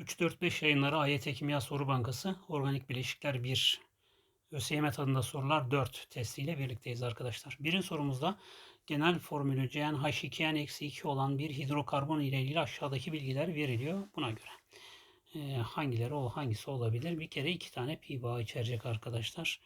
3-4-5 yayınları AYT Kimya Soru Bankası Organik Bileşikler 1 ÖSYM tadında sorular 4 testiyle birlikteyiz arkadaşlar. Birinci sorumuzda genel formülü CnH2n-2 olan bir hidrokarbon ile ilgili aşağıdaki bilgiler veriliyor buna göre. Ee, hangileri o hangisi olabilir? Bir kere iki tane pi bağı içerecek arkadaşlar.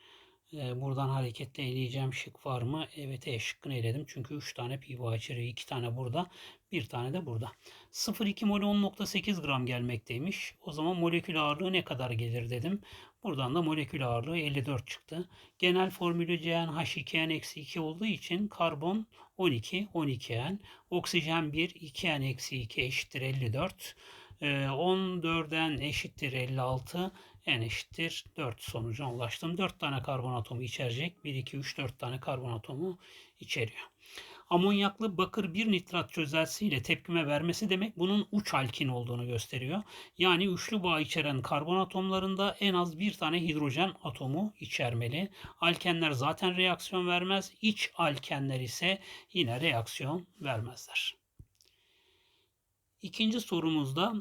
Ee, buradan hareketle eleyeceğim şık var mı? Evet E şıkkını eledim. Çünkü 3 tane pi bağı içeriyor. 2 tane burada. Bir tane de burada. 0,2 mol 10.8 gram gelmekteymiş. O zaman molekül ağırlığı ne kadar gelir dedim. Buradan da molekül ağırlığı 54 çıktı. Genel formülü CnH2n-2 olduğu için karbon 12, 12n. Oksijen 1, 2n-2 eşittir 54. 14'den eşittir 56. N eşittir 4 sonucuna ulaştım. 4 tane karbon atomu içerecek. 1, 2, 3, 4 tane karbon atomu içeriyor. Amonyaklı bakır bir nitrat çözelsiyle tepkime vermesi demek bunun uç alkin olduğunu gösteriyor. Yani üçlü bağ içeren karbon atomlarında en az bir tane hidrojen atomu içermeli. Alkenler zaten reaksiyon vermez. İç alkenler ise yine reaksiyon vermezler. İkinci sorumuzda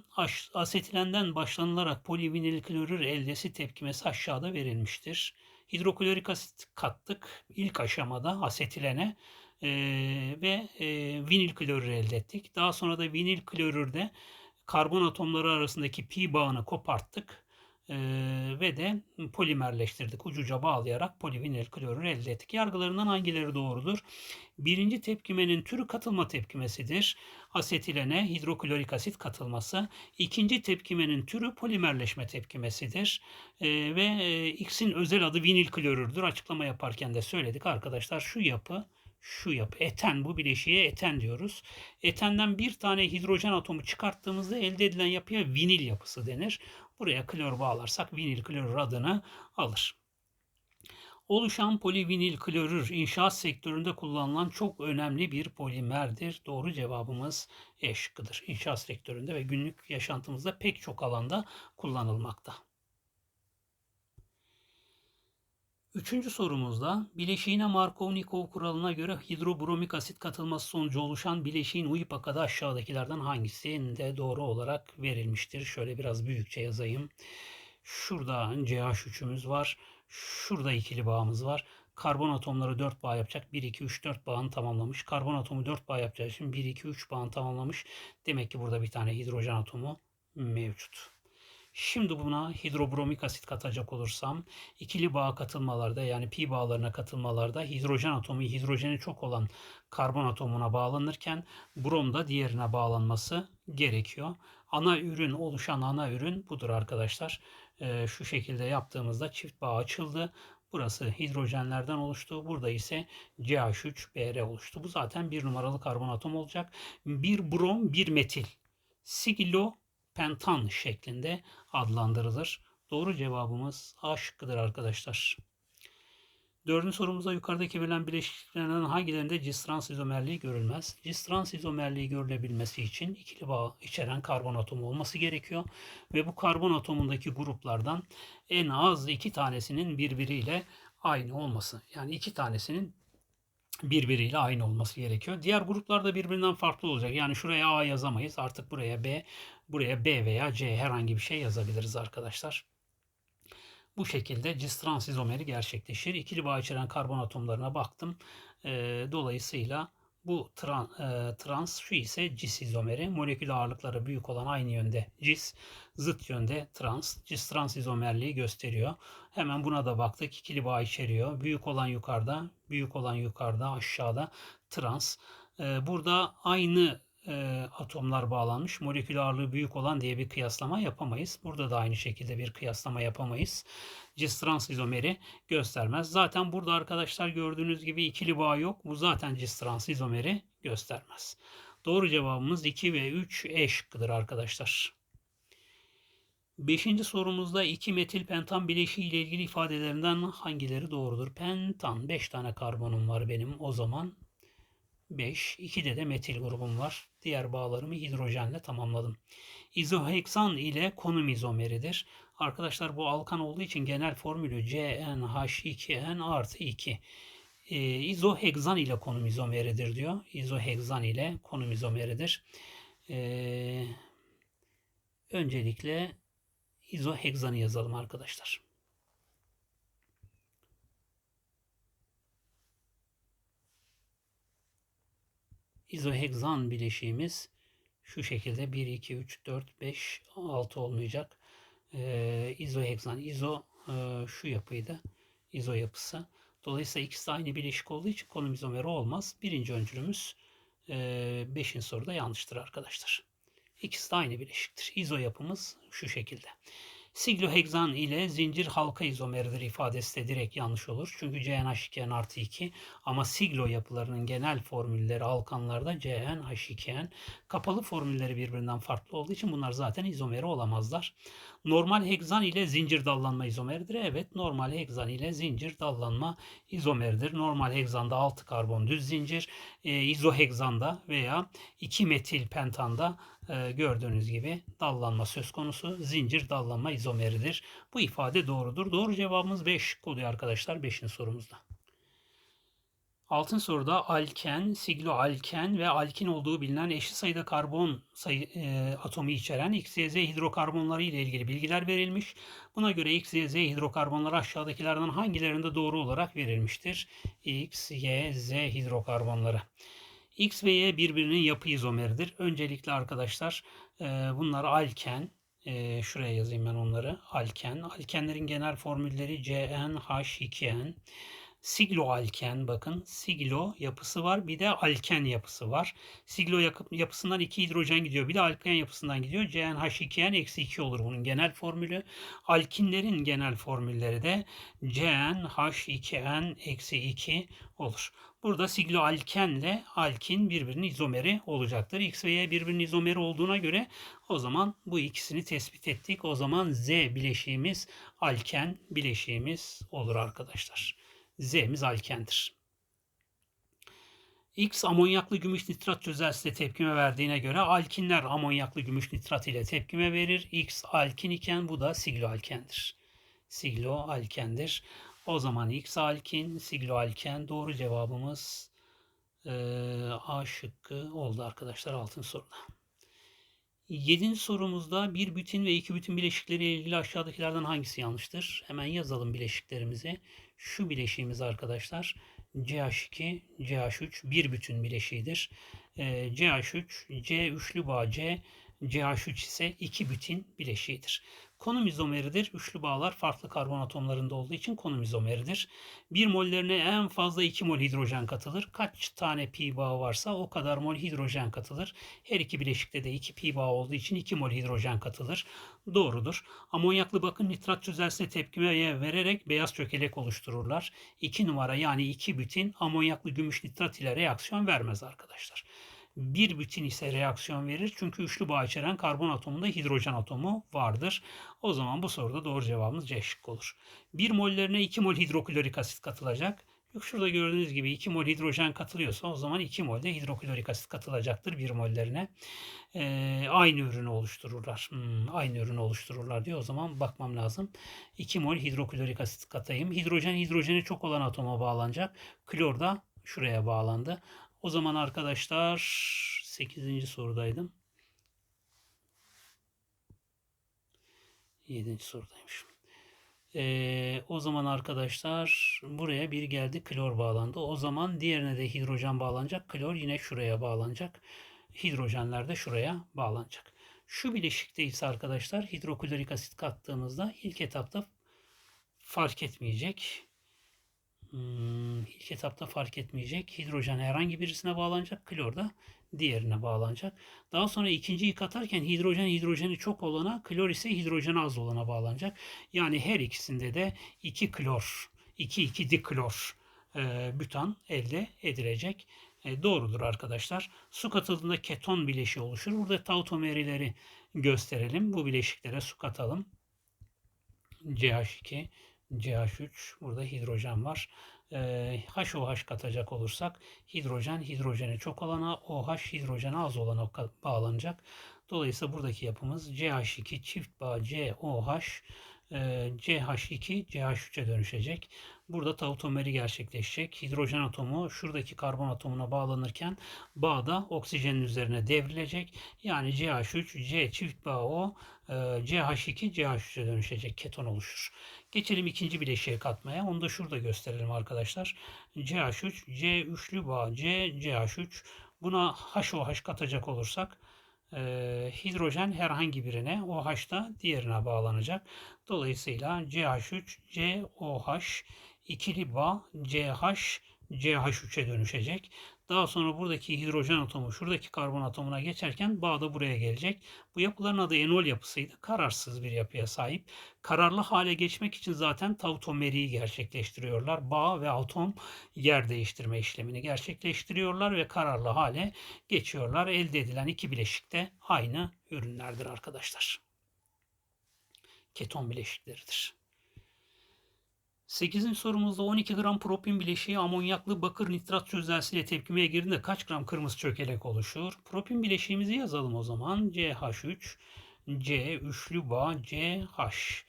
asetilenden başlanılarak polivinil klorür eldesi tepkimesi aşağıda verilmiştir. Hidroklorik asit kattık ilk aşamada asetilene e, ve e, vinil klorür elde ettik. Daha sonra da vinil klorürde karbon atomları arasındaki pi bağını koparttık e, ve de polimerleştirdik. Ucuca bağlayarak polivinil klorür elde ettik. Yargılarından hangileri doğrudur? Birinci tepkimenin türü katılma tepkimesidir. Asetilene hidroklorik asit katılması. İkinci tepkimenin türü polimerleşme tepkimesidir. E, ve e, X'in özel adı vinil klorürdür. Açıklama yaparken de söyledik arkadaşlar. Şu yapı şu yapı. Eten bu bileşiğe eten diyoruz. Etenden bir tane hidrojen atomu çıkarttığımızda elde edilen yapıya vinil yapısı denir. Buraya klor bağlarsak vinil klorür adını alır. Oluşan polivinil klorür inşaat sektöründe kullanılan çok önemli bir polimerdir. Doğru cevabımız E şıkkıdır. İnşaat sektöründe ve günlük yaşantımızda pek çok alanda kullanılmakta. Üçüncü sorumuzda bileşiğine Markov-Nikov kuralına göre hidrobromik asit katılması sonucu oluşan bileşiğin uyup akadı aşağıdakilerden hangisinde doğru olarak verilmiştir? Şöyle biraz büyükçe yazayım. Şurada CH3'ümüz var. Şurada ikili bağımız var. Karbon atomları 4 bağ yapacak. 1, 2, 3, 4 bağını tamamlamış. Karbon atomu 4 bağ yapacağı için 1, 2, 3 bağını tamamlamış. Demek ki burada bir tane hidrojen atomu mevcut. Şimdi buna hidrobromik asit katacak olursam ikili bağ katılmalarda yani pi bağlarına katılmalarda hidrojen atomu hidrojeni çok olan karbon atomuna bağlanırken brom da diğerine bağlanması gerekiyor. Ana ürün oluşan ana ürün budur arkadaşlar. Ee, şu şekilde yaptığımızda çift bağ açıldı. Burası hidrojenlerden oluştu. Burada ise CH3Br oluştu. Bu zaten bir numaralı karbon atom olacak. Bir brom, bir metil. Sigilo pentan şeklinde adlandırılır. Doğru cevabımız A şıkkıdır arkadaşlar. Dördüncü sorumuzda yukarıdaki verilen bileşiklerden hangilerinde cis-trans izomerliği görülmez? Cis-trans izomerliği görülebilmesi için ikili bağ içeren karbon atomu olması gerekiyor. Ve bu karbon atomundaki gruplardan en az iki tanesinin birbiriyle aynı olması. Yani iki tanesinin birbiriyle aynı olması gerekiyor. Diğer gruplar da birbirinden farklı olacak. Yani şuraya A yazamayız. Artık buraya B, buraya B veya C herhangi bir şey yazabiliriz arkadaşlar. Bu şekilde cis-trans izomeri gerçekleşir. İkili bağ içeren karbon atomlarına baktım. E, dolayısıyla bu trans, e, trans şu ise cis izomeri. Molekül ağırlıkları büyük olan aynı yönde cis, zıt yönde trans. Cis trans izomerliği gösteriyor. Hemen buna da baktık. İkili bağ içeriyor. Büyük olan yukarıda, büyük olan yukarıda, aşağıda trans. E, burada aynı e, atomlar bağlanmış. Molekül ağırlığı büyük olan diye bir kıyaslama yapamayız. Burada da aynı şekilde bir kıyaslama yapamayız. Cis-trans izomeri göstermez. Zaten burada arkadaşlar gördüğünüz gibi ikili bağ yok. Bu zaten cis-trans izomeri göstermez. Doğru cevabımız 2 ve 3 E şıkkıdır arkadaşlar. Beşinci sorumuzda 2 metil pentan bileşiği ile ilgili ifadelerinden hangileri doğrudur? Pentan 5 tane karbonum var benim o zaman 5. 2'de de metil grubum var. Diğer bağlarımı hidrojenle tamamladım. İzoheksan ile konum izomeridir. Arkadaşlar bu alkan olduğu için genel formülü CnH2n artı 2. E, izoheksan ile konum izomeridir diyor. İzoheksan ile konum izomeridir. E, Öncelikle izoheksanı yazalım arkadaşlar. İzoheksan bileşiğimiz şu şekilde 1, 2, 3, 4, 5, 6 olmayacak. Ee, izoheksan, izo e, şu yapıydı. İzo yapısı. Dolayısıyla ikisi de aynı bileşik olduğu için konum izomeri olmaz. Birinci öncülümüz 5. E, soruda yanlıştır arkadaşlar. İkisi de aynı bileşiktir. İzo yapımız şu şekilde. Sigloheksan ile zincir halka izomeridir ifadesi de direkt yanlış olur. Çünkü CnH2n artı 2 ama siglo yapılarının genel formülleri alkanlarda CnH2n kapalı formülleri birbirinden farklı olduğu için bunlar zaten izomeri olamazlar. Normal heksan ile zincir dallanma izomeridir. Evet normal heksan ile zincir dallanma izomeridir. Normal heksanda 6 karbon düz zincir, e, izoheksanda veya 2 metil pentanda e, gördüğünüz gibi dallanma söz konusu. Zincir dallanma izomeridir. Bu ifade doğrudur. Doğru cevabımız 5 oluyor arkadaşlar 5. sorumuzda. Altın soruda alken, sigloalken ve alkin olduğu bilinen eşit sayıda karbon sayı, e, atomu içeren X, Y, Z hidrokarbonları ile ilgili bilgiler verilmiş. Buna göre X, Y, Z hidrokarbonları aşağıdakilerden hangilerinde doğru olarak verilmiştir? X, Y, Z hidrokarbonları. X ve Y birbirinin yapı izomeridir. Öncelikle arkadaşlar e, bunlar alken, e, şuraya yazayım ben onları. Alken. Alkenlerin genel formülleri CnH2n. Siglo alken bakın siglo yapısı var bir de alken yapısı var. Siglo yapısından iki hidrojen gidiyor bir de alken yapısından gidiyor. CnH2n eksi 2 olur bunun genel formülü. Alkinlerin genel formülleri de CnH2n eksi 2 olur. Burada siglo alkenle alkin birbirinin izomeri olacaktır. X ve Y birbirinin izomeri olduğuna göre o zaman bu ikisini tespit ettik. O zaman Z bileşiğimiz alken bileşiğimiz olur arkadaşlar. Z'miz alkendir. X amonyaklı gümüş nitrat çözeltisine tepkime verdiğine göre alkinler amonyaklı gümüş nitrat ile tepkime verir. X alkin iken bu da sigloalkendir. Sigloalkendir. O zaman X alkin, sigloalken doğru cevabımız e, A şıkkı oldu arkadaşlar altın soruda. Yedinci sorumuzda bir bütün ve iki bütün bileşikleri ile ilgili aşağıdakilerden hangisi yanlıştır? Hemen yazalım bileşiklerimizi. Şu bileşiğimiz arkadaşlar CH2, CH3 bir bütün bileşiğidir. Ee, CH3, C üçlü bağ C, CH3 ise iki bütün bileşiğidir. Konum izomeridir. Üçlü bağlar farklı karbon atomlarında olduğu için konum izomeridir. Bir mollerine en fazla 2 mol hidrojen katılır. Kaç tane pi bağı varsa o kadar mol hidrojen katılır. Her iki bileşikte de 2 pi bağı olduğu için 2 mol hidrojen katılır. Doğrudur. Amonyaklı bakın nitrat çözeltisine tepkimeye vererek beyaz çökelek oluştururlar. 2 numara yani 2 bütün amonyaklı gümüş nitrat ile reaksiyon vermez arkadaşlar. Bir bütün ise reaksiyon verir. Çünkü üçlü bağ içeren karbon atomunda hidrojen atomu vardır. O zaman bu soruda doğru cevabımız C şıkkı olur. 1 mollerine 2 mol hidroklorik asit katılacak. Yok şurada gördüğünüz gibi 2 mol hidrojen katılıyorsa o zaman 2 mol de hidroklorik asit katılacaktır 1 mollerine. Ee, aynı ürünü oluştururlar. Hmm, aynı ürünü oluştururlar diyor. O zaman bakmam lazım. 2 mol hidroklorik asit katayım. Hidrojen hidrojeni çok olan atoma bağlanacak. Klor da şuraya bağlandı. O zaman arkadaşlar 8. sorudaydım. 7. sorudaymışım. Ee, o zaman arkadaşlar buraya bir geldi klor bağlandı. O zaman diğerine de hidrojen bağlanacak. Klor yine şuraya bağlanacak. Hidrojenler de şuraya bağlanacak. Şu bileşikte ise arkadaşlar hidroklorik asit kattığımızda ilk etapta fark etmeyecek. Hmm, ilk etapta fark etmeyecek. Hidrojen herhangi birisine bağlanacak. Klor da diğerine bağlanacak. Daha sonra ikinciyi katarken hidrojen hidrojeni çok olana, klor ise hidrojeni az olana bağlanacak. Yani her ikisinde de 2 klor, 2-2 diklor e, bütan elde edilecek. E, doğrudur arkadaşlar. Su katıldığında keton bileşiği oluşur. Burada tautomerileri gösterelim. Bu bileşiklere su katalım. CH2, CH3 burada hidrojen var. HOH katacak olursak hidrojen hidrojeni çok olana OH hidrojeni az olana bağlanacak. Dolayısıyla buradaki yapımız CH2 çift bağ COH e, CH2 CH3'e dönüşecek. Burada tautomeri gerçekleşecek. Hidrojen atomu şuradaki karbon atomuna bağlanırken bağda oksijenin üzerine devrilecek. Yani CH3 C çift bağ O e, CH2 CH3'e dönüşecek. Keton oluşur. Geçelim ikinci bileşiğe katmaya. Onu da şurada gösterelim arkadaşlar. CH3 C üçlü bağ C CH3 Buna HOH katacak olursak e, hidrojen herhangi birine OH da diğerine bağlanacak. Dolayısıyla CH3 COH ikili bağ CH CH3'e dönüşecek. Daha sonra buradaki hidrojen atomu şuradaki karbon atomuna geçerken bağ da buraya gelecek. Bu yapıların adı enol yapısıydı. Kararsız bir yapıya sahip. Kararlı hale geçmek için zaten tautomeriyi gerçekleştiriyorlar. Bağ ve atom yer değiştirme işlemini gerçekleştiriyorlar ve kararlı hale geçiyorlar. Elde edilen iki bileşik de aynı ürünlerdir arkadaşlar. Keton bileşikleridir. 8. sorumuzda 12 gram propin bileşiği amonyaklı bakır nitrat çözelsiyle tepkimeye girdiğinde kaç gram kırmızı çökelek oluşur? Propin bileşiğimizi yazalım o zaman. CH3, C, üçlü bağ, CH.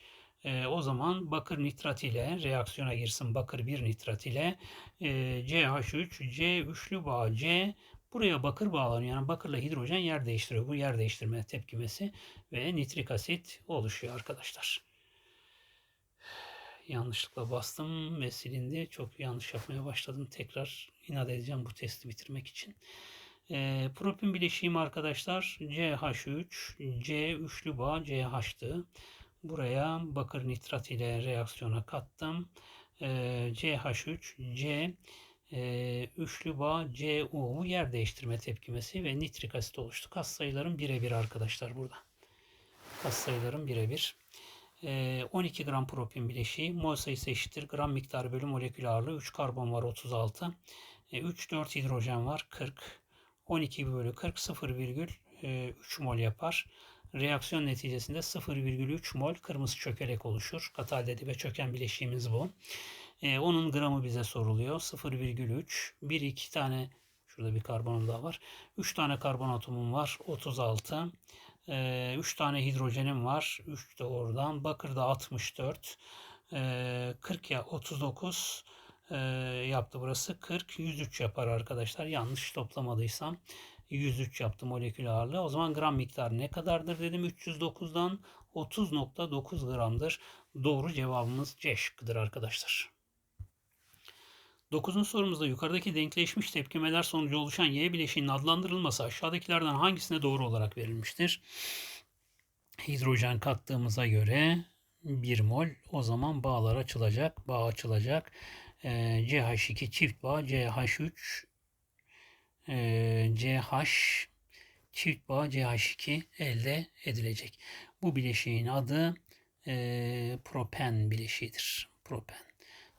E, o zaman bakır nitrat ile reaksiyona girsin bakır 1 nitrat ile e, CH3, C, üçlü bağ, C, Buraya bakır bağlanıyor. Yani bakırla hidrojen yer değiştiriyor. Bu yer değiştirme tepkimesi ve nitrik asit oluşuyor arkadaşlar yanlışlıkla bastım ve silindi. Çok yanlış yapmaya başladım. Tekrar inat edeceğim bu testi bitirmek için. E, propin bileşiğim arkadaşlar CH3, C üçlü bağ CH'tı. Buraya bakır nitrat ile reaksiyona kattım. E, CH3, C e, üçlü bağ CU yer değiştirme tepkimesi ve nitrik asit oluştu. Kas sayılarım birebir arkadaşlar burada. Kas sayılarım birebir. 12 ee, gram propin bileşiği mol sayısı eşittir. Gram miktarı bölü molekül ağırlığı 3 karbon var 36. 3 4 hidrojen var 40. 12 bölü 40 0,3 e, mol yapar. Reaksiyon neticesinde 0,3 mol kırmızı çökelek oluşur. Katal ve çöken bileşiğimiz bu. Ee, onun gramı bize soruluyor. 0,3 1 2 tane şurada bir karbonum daha var. 3 tane karbon atomum var. 36. 3 e, tane hidrojenim var. 3 de oradan. Bakır'da 64. E, 40 ya 39 e, yaptı burası. 40 103 yapar arkadaşlar. Yanlış toplamadıysam 103 yaptı molekül ağırlığı. O zaman gram miktarı ne kadardır dedim. 309'dan 30.9 gramdır. Doğru cevabımız C şıkkıdır arkadaşlar. Dokuzuncu sorumuzda yukarıdaki denkleşmiş tepkimeler sonucu oluşan Y bileşiğinin adlandırılması aşağıdakilerden hangisine doğru olarak verilmiştir? Hidrojen kattığımıza göre 1 mol o zaman bağlar açılacak. Bağ açılacak. Ee, CH2 çift bağ CH3 e, CH çift bağ CH2 elde edilecek. Bu bileşiğin adı e, propen bileşiğidir. Propen.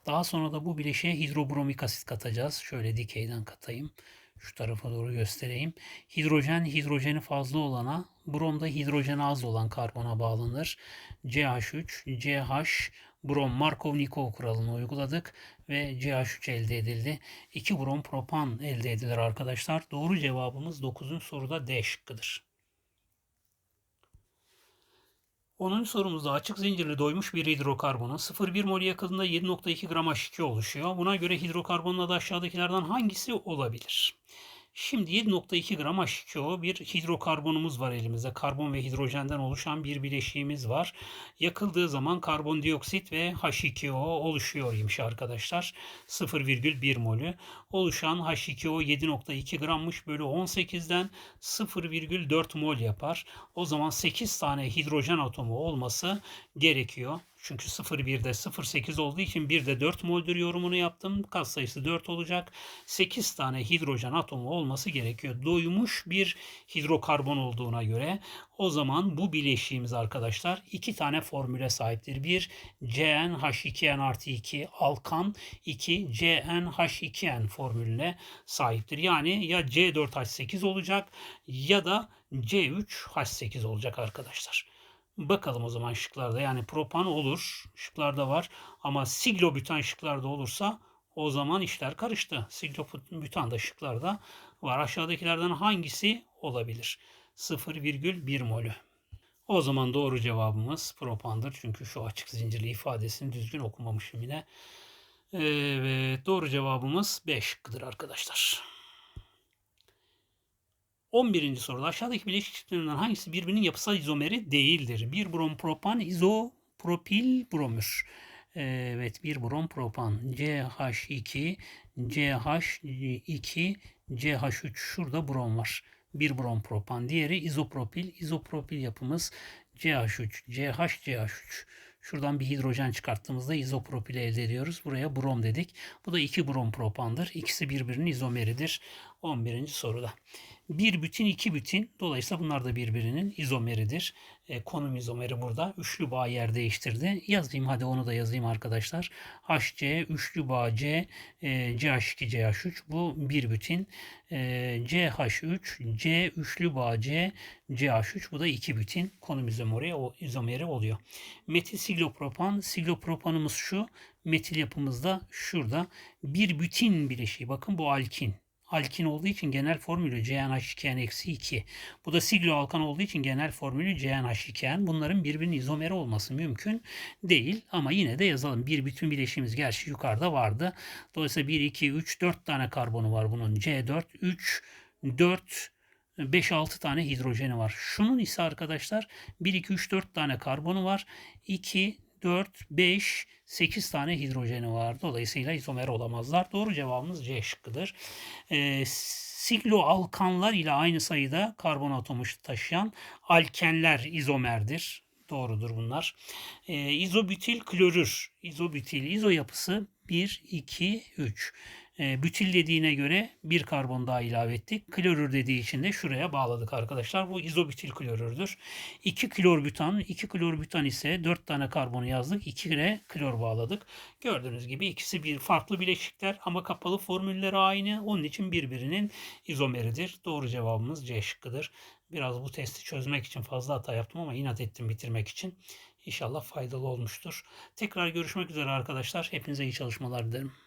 Daha sonra da bu bileşiğe hidrobromik asit katacağız. Şöyle dikeyden katayım. Şu tarafa doğru göstereyim. Hidrojen hidrojeni fazla olana, brom da hidrojeni az olan karbona bağlanır. CH3, CH, brom Markov-Nikov kuralını uyguladık ve CH3 elde edildi. 2 brom propan elde edilir arkadaşlar. Doğru cevabımız 9. soruda D şıkkıdır. 10. sorumuzda açık zincirli doymuş bir hidrokarbonun 0,1 mol yakıtında 7,2 gram H2 oluşuyor. Buna göre hidrokarbonun adı aşağıdakilerden hangisi olabilir? Şimdi 7.2 gram H2O bir hidrokarbonumuz var elimizde. Karbon ve hidrojenden oluşan bir bileşiğimiz var. Yakıldığı zaman karbondioksit ve H2O oluşuyor imiş arkadaşlar. 0,1 molü. Oluşan H2O 7.2 grammış bölü 18'den 0,4 mol yapar. O zaman 8 tane hidrojen atomu olması gerekiyor. Çünkü 0,1'de 0,8 olduğu için 1'de 4 moldür yorumunu yaptım. Kat sayısı 4 olacak. 8 tane hidrojen atomu olması gerekiyor. Doymuş bir hidrokarbon olduğuna göre o zaman bu bileşiğimiz arkadaşlar iki tane formüle sahiptir. Bir CnH2n artı 2 alkan 2 CnH2n formülüne sahiptir. Yani ya C4H8 olacak ya da C3H8 olacak arkadaşlar. Bakalım o zaman şıklarda. Yani propan olur. Şıklarda var. Ama siglobutan şıklarda olursa o zaman işler karıştı. Siglobutan da şıklarda var. Aşağıdakilerden hangisi olabilir? 0,1 molü. O zaman doğru cevabımız propandır. Çünkü şu açık zincirli ifadesini düzgün okumamışım yine. Evet, doğru cevabımız 5 şıkkıdır arkadaşlar. 11. soruda aşağıdaki bileşik çiftlerinden hangisi birbirinin yapısal izomeri değildir? 1 brom propan izopropil bromür. Evet, 1 brom propan CH2 CH2 CH3 şurada brom var. 1 brom propan. Diğeri izopropil. İzopropil yapımız CH3 CH CH3. Şuradan bir hidrojen çıkarttığımızda izopropil elde ediyoruz. Buraya brom dedik. Bu da 2 brom propandır. İkisi birbirinin izomeridir. 11. soruda. Bir bütün iki bütün. Dolayısıyla bunlar da birbirinin izomeridir. E, konum izomeri burada. Üçlü bağ yer değiştirdi. Yazayım hadi onu da yazayım arkadaşlar. HC üçlü bağ C e, CH2 CH3 bu bir bütün. E, CH3 C üçlü bağ C CH3 bu da iki bütün. Konum izomeri, o, izomeri oluyor. Metil siglopropan. Siglopropanımız şu. Metil yapımız da şurada. Bir bütün bileşiği. Bakın bu alkin alkin olduğu için genel formülü CnH2n-2. Bu da siglo alkan olduğu için genel formülü CnH2n. Bunların birbirinin izomeri olması mümkün değil ama yine de yazalım. Bir bütün bileşiğimiz gerçi yukarıda vardı. Dolayısıyla 1, 2, 3, 4 tane karbonu var bunun. C4, 3, 4, 5-6 tane hidrojeni var. Şunun ise arkadaşlar 1, 2, 3, 4 tane karbonu var. 2, 4, 5, 8 tane hidrojeni var. Dolayısıyla izomer olamazlar. Doğru cevabımız C şıkkıdır. E, sikloalkanlar ile aynı sayıda karbon atomu taşıyan alkenler izomerdir. Doğrudur bunlar. E, izobutil klorür. İzobutil izo yapısı 1, 2, 3. E, bütil dediğine göre bir karbon daha ilave ettik. Klorür dediği için de şuraya bağladık arkadaşlar. Bu izobutil klorürdür. 2 klorbutan, 2 klorbutan ise 4 tane karbonu yazdık. 2 ile klor bağladık. Gördüğünüz gibi ikisi bir farklı bileşikler ama kapalı formülleri aynı. Onun için birbirinin izomeridir. Doğru cevabımız C şıkkıdır. Biraz bu testi çözmek için fazla hata yaptım ama inat ettim bitirmek için. İnşallah faydalı olmuştur. Tekrar görüşmek üzere arkadaşlar. Hepinize iyi çalışmalar dilerim.